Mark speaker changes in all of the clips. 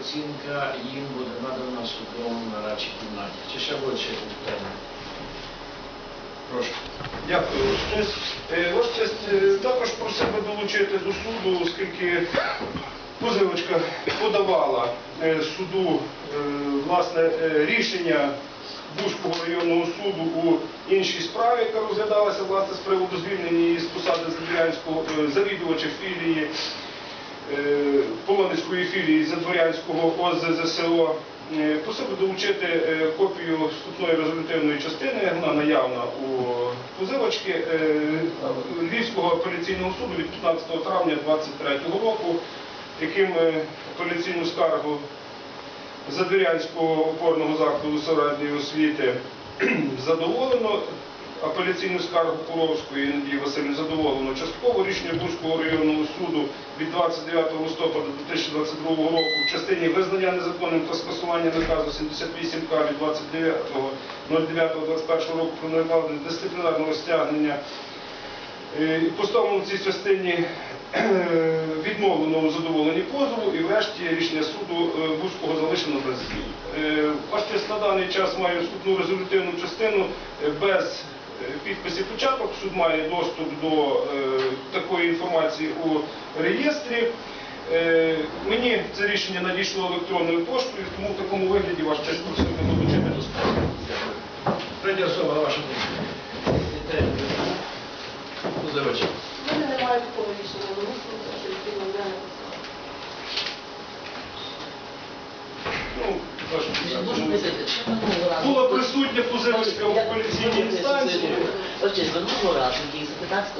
Speaker 1: оцінка їм буде надана судом на радчій кімнаті. Чи ще буде ще питання? Прошу.
Speaker 2: Дякую, Ваш честь. Е, е, також просив би долучити до суду, оскільки позивочка подавала е, суду власне рішення Бузького районного суду у іншій справі, яка розглядалася власне з приводу звільнення з посади завідувача філії Полонецької філії Задворянського ОЗЗСО. Е, Просив долучити е, копію вступної резолютивної частини, вона наявна у позивочки е, Львівського апеляційного суду від 15 травня 2023 року, яким е, апеляційну скаргу Задвірянського опорного закладу середньої освіти задоволено. Апеляційну скаргу Половської Надії Васильівни задоволено частково рішення Бузького районного суду від 29 листопада 2022 року в частині визнання незаконним та скасування наказу 78К від 29.09.21 року про накладення дисциплінарного стягнення Е, Поставлено в цій частині е, відмовлено у задоволенні позову і врешті рішення суду е, Бузького залишено без змін. Честь на даний час має вступну резолютивну частину без е, підписів початок. Суд має доступ до е, такої інформації у реєстрі. Е, Мені це рішення надійшло електронною поштою, тому в такому вигляді ваш честь просив би долучити до справи.
Speaker 1: Третя особа, ваша думка. Підтримуєте? Позивачі.
Speaker 3: У мене немає такого рішення, але мусимо що відповідно не написала.
Speaker 2: Ну, ваш честь.
Speaker 4: Дуже просити, ще минулого разу.
Speaker 2: Була присутня позивачка в апеляційній інстанції.
Speaker 4: Отже, минулого разу, дій з 15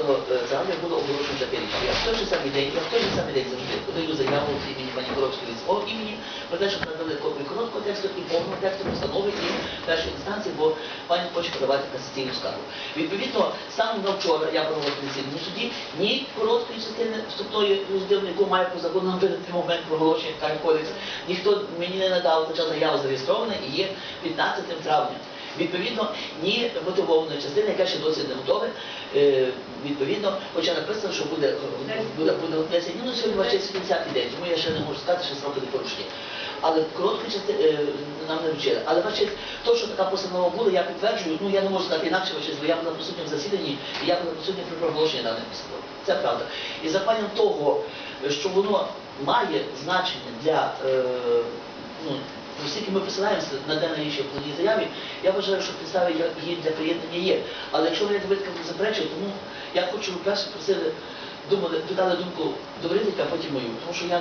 Speaker 4: травня було оголошено рішення. Я в той же самий день, я в той же самий день завжди подаю заяву від імені пані Коробської від свого імені про те, щоб надали копію короткого тексту і повного тексту постанови і першої інстанції, бо пані хоче подавати касаційну скаргу. Відповідно, саме на вчора я була в апеляційному суді, ні короткої частини вступної розділу, яку має по закону на момент проголошення кодекс, ніхто мені не надав, хоча заява зареєстрована і є 15 травня. Відповідно, ні мотивованої частини, яка ще досі не готова. Е, відповідно, хоча написано, що буде, буде, буде 10 днів, ну сьогодні ваше 50 день, тому я ще не можу сказати, що сроки не порушені. Але короткі частини е, нам не вручили. Але ваше, то, що така постанова була, я підтверджую, ну я не можу сказати інакше, ваше, бо я була присутня в засіданні, і я була присутня при проголошенні даної постанови. Це правда. І за паном того, що воно має значення для е, ну, Оскільки ми посилаємося на дане рішення в плані заяві, я вважаю, що підстави є для приєднання є. Але якщо ви Давидка не заперечує, тому я хочу, перше просили, думали, додали думку Добринника, а потім мою. Тому що я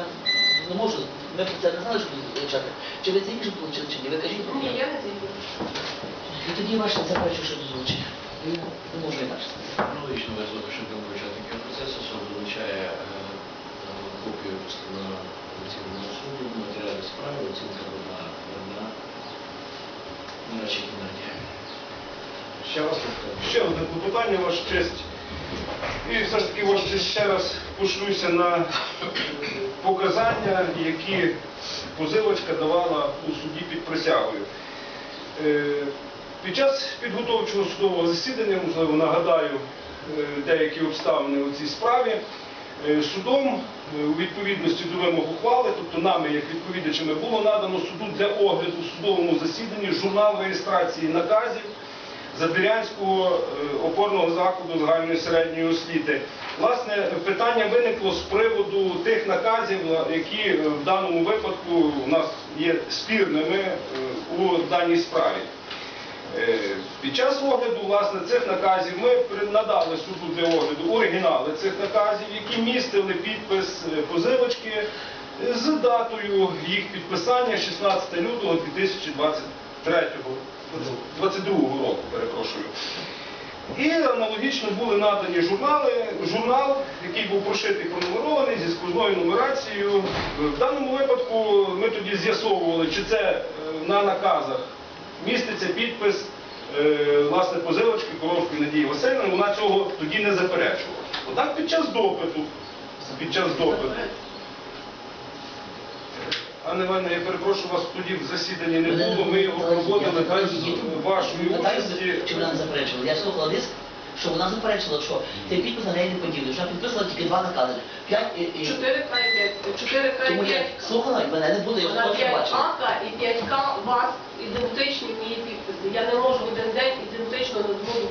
Speaker 4: не можу, ми про це не знали, що будемо вивчати. Чи ви це інше отримали, чи ні? Ви кажіть,
Speaker 3: Ні, я не зійду.
Speaker 4: і тоді ваше заперечую, що дозвучить. Я не можу інакше.
Speaker 1: Аналогічно важливо, що для учасників процесу суд долучає е, е, копію постанови апеляційного суду, матеріалів справи, оцінка надана на радчій. Ще питання?
Speaker 2: Ще одне клопотання, ваш честь. І все ж таки, ваш честь, ще раз пошлюся на показання, які позивачка давала у суді під присягою. Е, Під час підготовчого судового засідання, можливо, нагадаю е, деякі обставини у цій справі. Е, Судом е, у відповідності до вимог ухвали, тобто нами, як відповідачами, було надано суду для огляду в судовому засіданні журнал реєстрації наказів Задвірянського е, опорного закладу загальної середньої освіти. Власне, питання виникло з приводу тих наказів, які в даному випадку у нас є спірними у даній справі. Е, Під час огляду власне, цих наказів ми надали суду для огляду оригінали цих наказів, які містили підпис е, позивочки з датою їх підписання 16 лютого 2023 22 року, перепрошую. І аналогічно були надані журнали, журнал, який був прошитий пронумерований зі сквозною нумерацією. В даному випадку ми тоді з'ясовували, чи це е, на наказах міститься підпис е, власне позивочки Коровської Надії Васильівни, вона цього тоді не заперечувала. Однак під час допиту, під час допиту, Анна Івановна, я перепрошую, вас тоді в засіданні не було, ми його проводили без вашої участі.
Speaker 4: Чи вона не заперечувала? Я слухала диск, що вона заперечила, що цей підпис на неї не подібний, що вона підписала тільки два накази. П'ять і, і...
Speaker 3: 4 К і 5. 4 К і
Speaker 4: Тому
Speaker 3: 5.
Speaker 4: слухала, і мене не було, я вже
Speaker 3: 5
Speaker 4: бачила.
Speaker 3: АК і 5 К вас ідентичні мої підписи. Я не можу в один день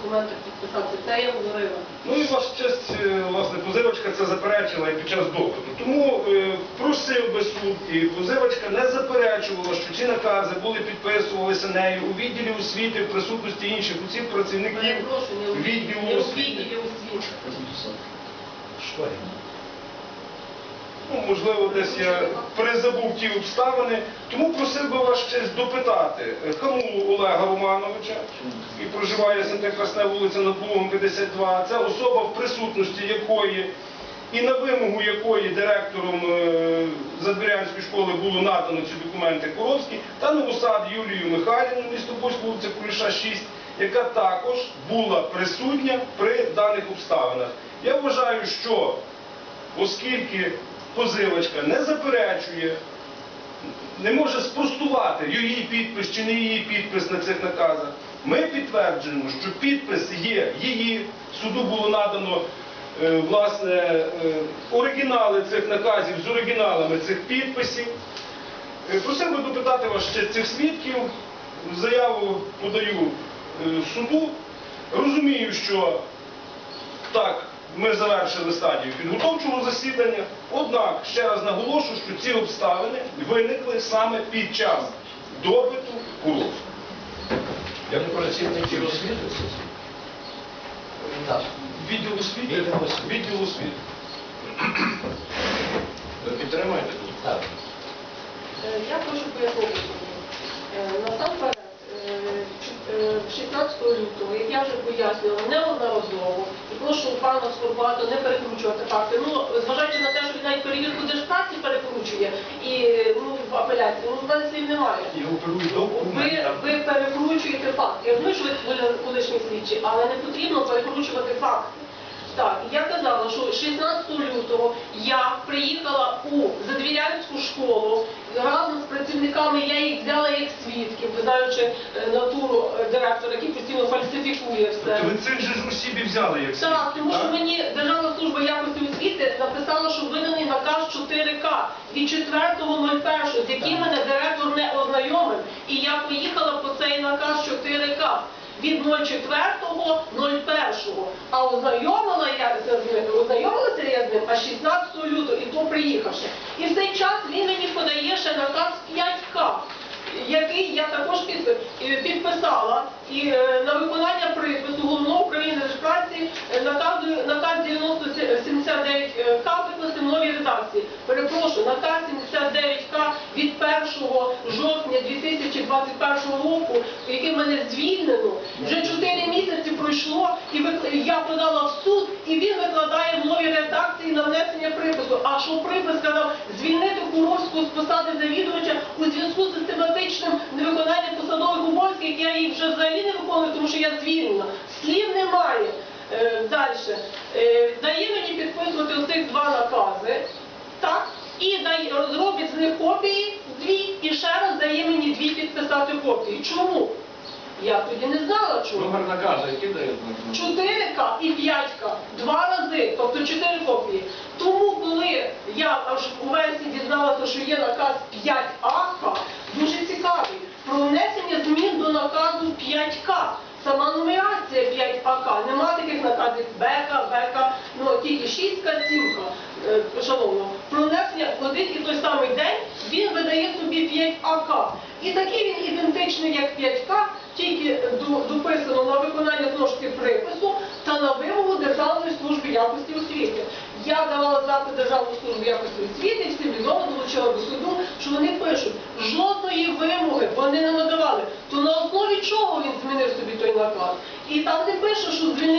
Speaker 3: документах підписати. Це я говорила.
Speaker 2: Ну і ваша честь, е, власне, позивочка це заперечила і під час допиту. Тому е, просив би суд, і позивочка не заперечувала, що ці накази були підписувалися нею у відділі освіти в присутності інших осіб, працівників
Speaker 3: Перепрошую, не у
Speaker 2: відділу
Speaker 3: не у
Speaker 2: освіти.
Speaker 3: відділі освіти.
Speaker 2: Ну, можливо, десь я перезабув ті обставини. Тому просив би вас честь допитати е, Хамулу Олега Романовича, і проживає СМТ Красна вулиця над Лугом 52. Це особа, в присутності якої і на вимогу якої директором е, Задвірянської школи було надано ці документи Коровській, та Новосад Юлію Михайлівну, місто Буськ, вулиця Куліша 6, яка також була присутня при даних обставинах. Я вважаю, що оскільки позивачка не заперечує, не може спростувати її підпис чи не її підпис на цих наказах, ми підтверджуємо, що підпис є її, суду було надано е, власне е, оригінали цих наказів з оригіналами цих підписів. Е, Просив би допитати вас ще цих свідків. Заяву подаю е, суду. Розумію, що так, ми завершили стадію підготовчого засідання, однак ще раз наголошую, що ці обставини виникли саме під час допиту Куровського.
Speaker 1: Я не працівників освіти.
Speaker 4: Так.
Speaker 2: Відділ освіти,
Speaker 1: Відділ освіти.
Speaker 2: відділ освіти.
Speaker 1: Ви підтримаєте?
Speaker 4: Так.
Speaker 3: Е, Я прошу пояснити. Е, Насамперед, 16 лютого, як я вже пояснювала, неодноразово, і прошу пана Скорбата не перекручувати факти. Ну, зважаючи на те, що він навіть перевірку держпраці перекручує і ну, в апеляції, ну, в мене слів немає. Ви, ви перекручуєте факт. Я розумію, що ви коли- колишні слідчі, але не потрібно перекручувати факти. Так, я казала, що 16 лютого я приїхала у Задвірянську школу разом з працівниками, я їх взяла знаючи е, натуру е, директора, який постійно фальсифікує все.
Speaker 2: Ви цих же ж осіб і взяли як
Speaker 3: Так, тому що мені Державна служба якості освіти написала, що виданий наказ 4К від 4.01, з яким мене директор не ознайомив, і я поїхала по цей наказ 4К від 04.01. А ознайомила я з ним, ознайомилася я з ним аж 16 лютого, і то приїхавши. І в цей час він мені подає ще наказ 5К який я також е, підписала і е, на виконання припису головного управління праці наказ, наказ 9079 К викласти в новій редакції. Перепрошую, наказ 2021 року, який мене звільнено, вже 4 місяці пройшло, і я подала в суд, і він викладає в новій редакції на внесення припису. А що припис сказав звільнити Куровську з посади завідувача у зв'язку з систематичним невиконанням посадових обов'язків, я їх вже взагалі не виконую, тому що я звільнена. Слів немає. Е, Далі. Е, дає мені підписувати оцих два накази. Так? І дає, робить з них копії дві, і ще раз дає мені дві підписати копії. Чому? Я тоді не знала чому.
Speaker 1: Номер наказу, який дає?
Speaker 3: 4К і 5К два рази, тобто 4 копії. Тому коли я аж у вересні дізналася, що є наказ 5АК, дуже цікавий, про внесення змін до наказу 5К. Сама нумерація 5АК. Нема таких наказів БК, ну тільки 6К, 7К. Е, Шановно, про внесення в один і той самий день він видає собі 5АК. І такий він ідентичний, як 5К, тільки дописано на виконання знову припису та на вимогу Державної служби якості освіти. Я давала запит Державної служби якості освіти, всім відомо долучила до суду, що вони пишуть, жодної вимоги вони не надавали. То на основі чого він змінив собі той наклад? І там не пише, що звільнити мене з посади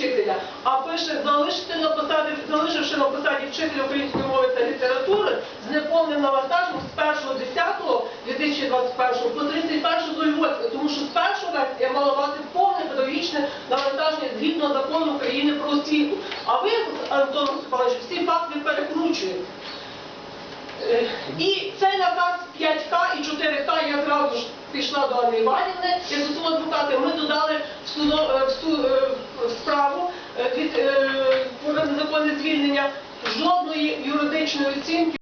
Speaker 3: вчителя, а пише залишити на посаді, залишивши на посаді вчителя української мови та літератури з неповним навантаженням з 1.10.2021 по 31.08, тому що з першого вересня я мала мати повне педагогічне навантаження згідно закону України про освіту. А ви, Антон Степанович, всі факти перекручуєте. Е, І цей наказ 5К і 4К я зразу ж пішла до Анни Іванівни, до свого адвоката, ми додали в, судо, е, в, су, е, в справу е, від, про незаконне звільнення жодної юридичної оцінки.